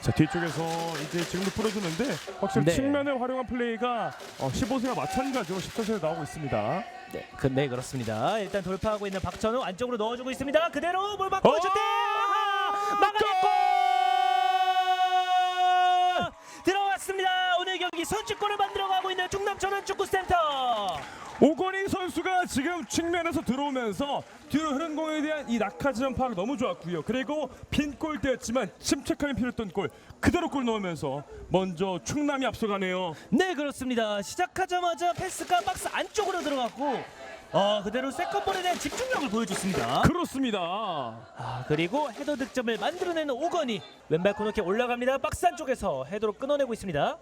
자 뒤쪽에서 이제 지금도 풀어주는데 확실히 네. 측면을 활용한 플레이가 어, 15세와 마찬가지로 14세에 나오고 있습니다. 네, 그, 네 그렇습니다. 일단 돌파하고 있는 박찬호 안쪽으로 넣어주고 있습니다. 그대로 볼 받고 어! 슈팅 막아냈고 들어왔습니다. 오늘 경기 선취골을 만들어가고 있는 충남 천안 축구센터. 오건희 선수가 지금 측면에서 들어오면서 뒤로 흐른 공에 대한 이 낙하 지점 파악 너무 좋았고요. 그리고 빈 골대였지만 침착함이 필요했던 골 그대로 골 넣으면서 먼저 충남이 앞서가네요. 네 그렇습니다. 시작하자마자 패스가 박스 안쪽으로 들어갔고 어, 그대로 세컨볼에 대한 집중력을 보여줬습니다. 그렇습니다. 아, 그리고 헤더 득점을 만들어내는 오건이 왼발 코너킥 올라갑니다. 박스 안쪽에서 헤더로 끊어내고 있습니다.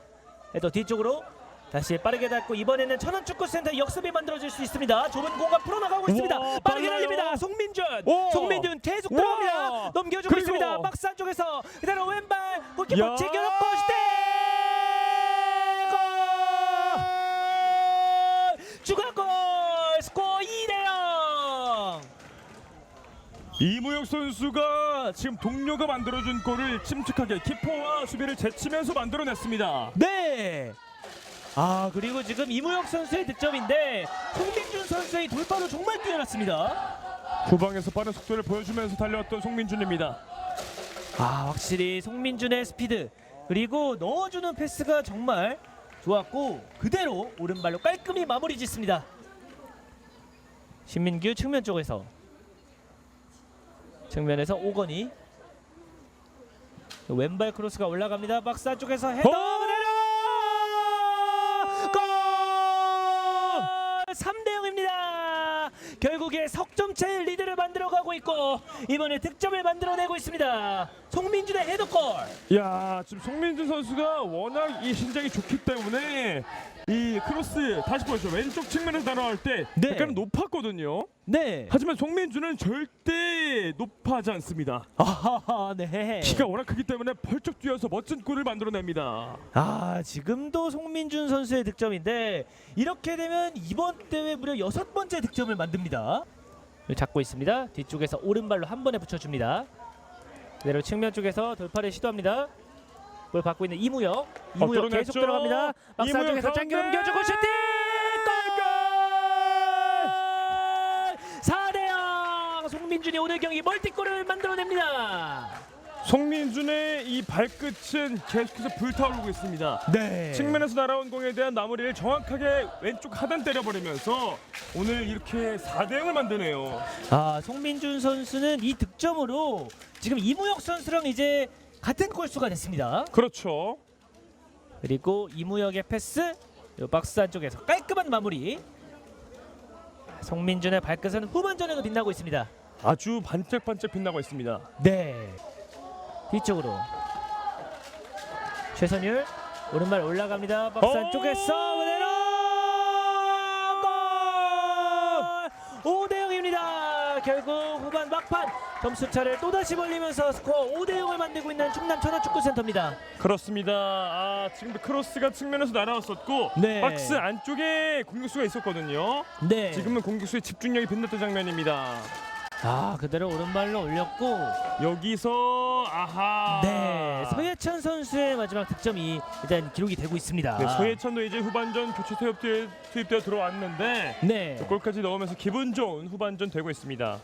헤더 뒤쪽으로 다시 빠르게 닫고 이번에는 천안축구센터 역습이 만들어질 수 있습니다. 좁은 공간 풀어나가고 있습니다. 빠르게 빨라요. 달립니다. 송민준. 우와. 송민준 계속 우와. 들어갑니다. 넘겨주고 그리고. 있습니다. 박스 안쪽에서 그대로 왼발 골키퍼 야. 제껴놓고 슈팅! 골! 추가골! 스코어 2대0! 이무혁 선수가 지금 동료가 만들어준 골을 침착하게 키퍼와 수비를 제치면서 만들어냈습니다. 네. 아 그리고 지금 이무혁 선수의 득점인데 송민준 선수의 돌파도 정말 뛰어났습니다. 후방에서 빠른 속도를 보여주면서 달려왔던 송민준입니다. 아 확실히 송민준의 스피드 그리고 넣어주는 패스가 정말 좋았고 그대로 오른발로 깔끔히 마무리 짓습니다. 신민규 측면 쪽에서 측면에서 오건이 왼발 크로스가 올라갑니다. 박스 안쪽에서 헤더 어! 그대로 골! 3대 0입니다. 결국에 석점차 리드를 만들어가고 있고 이번에 득점을 만들어내고 있습니다. 송민준의 헤더골. 야 지금 송민준 선수가 워낙 이 신장이 좋기 때문에 이 크로스 다시 보여줘 왼쪽 측면에서 날아갈 때 네. 약간 높았거든요. 네. 하지만 송민준은 절대 높아하지 않습니다. 아하하 네. 키가 워낙 크기 때문에 벌쩍 뛰어서 멋진 골을 만들어냅니다. 아 지금도 송민준 선수의 득점인데 이렇게 되면 이번 대회 무려 여섯 번째 득점을 만듭니다. 잡고 있습니다. 뒤쪽에서 오른발로 한 번에 붙여줍니다. 그대로 측면 쪽에서 돌파를 시도합니다. 볼 받고 있는 이무혁. 이무혁 뚫어냈죠. 계속 들어갑니다. 박스 이무혁 안쪽에서 가운데! 짱겨 넘겨주고 슈팅! 골! 4대 0. 송민준이 오늘 경기 멀티골을 만들어냅니다. 송민준의 이 발끝은 계속해서 불타오르고 있습니다. 네. 측면에서 날아온 공에 대한 마무리를 정확하게 왼쪽 하단 때려버리면서 오늘 이렇게 4대 0을 만드네요. 아 송민준 선수는 이 득점으로 지금 이무혁 선수랑 이제 같은 골수가 됐습니다. 그렇죠. 그리고 이무혁의 패스 요 박스 안쪽에서 깔끔한 마무리. 송민준의 발끝은 후반전에도 빛나고 있습니다. 아주 반짝반짝 빛나고 있습니다. 네. 뒤쪽으로 최선율 오른발 올라갑니다. 박스 어! 안쪽에서 그대로 골! 5대 0입니다. 결국 후반 막판 점수 차를 또다시 벌리면서 스코어 5대 0을 만들고 있는 충남 천안축구센터입니다. 그렇습니다. 아, 지금도 크로스가 측면에서 날아왔었고 네. 박스 안쪽에 공격수가 있었거든요. 네. 지금은 공격수의 집중력이 빛났던 장면입니다. 아 그대로 오른발로 올렸고 여기서 아하. 네 서예찬 선수의 마지막 득점이 일단 기록이 되고 있습니다. 네, 서예찬도 이제 후반전 교체 투입되, 투입되어 들어왔는데 네. 골까지 넣으면서 기분 좋은 후반전 되고 있습니다.